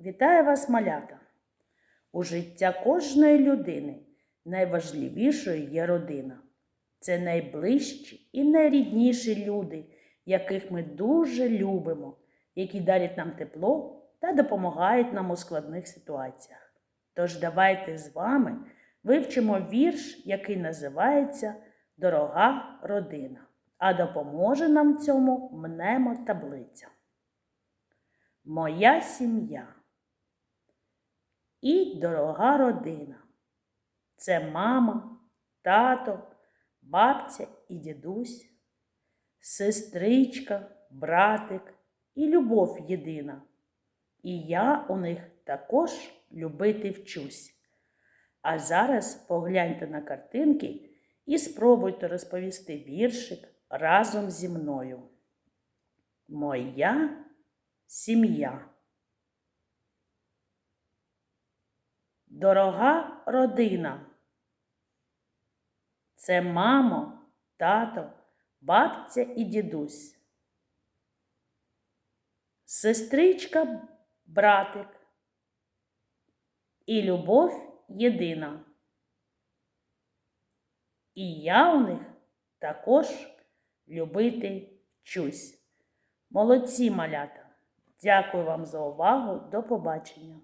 Вітаю вас, малята! У життя кожної людини найважливішою є родина. Це найближчі і найрідніші люди, яких ми дуже любимо, які дарять нам тепло та допомагають нам у складних ситуаціях. Тож давайте з вами вивчимо вірш, який називається Дорога родина, а допоможе нам цьому мнемо таблиця. Моя сім'я і дорога родина. Це мама, тато, бабця і дідусь, сестричка, братик і любов єдина. І я у них також любити вчусь. А зараз погляньте на картинки і спробуйте розповісти віршик разом зі мною. Моя сім'я. Дорога родина. Це мамо, тато, бабця і дідусь. Сестричка, братик. І любов єдина. І я у них також любити вчусь. Молодці малята! Дякую вам за увагу. До побачення!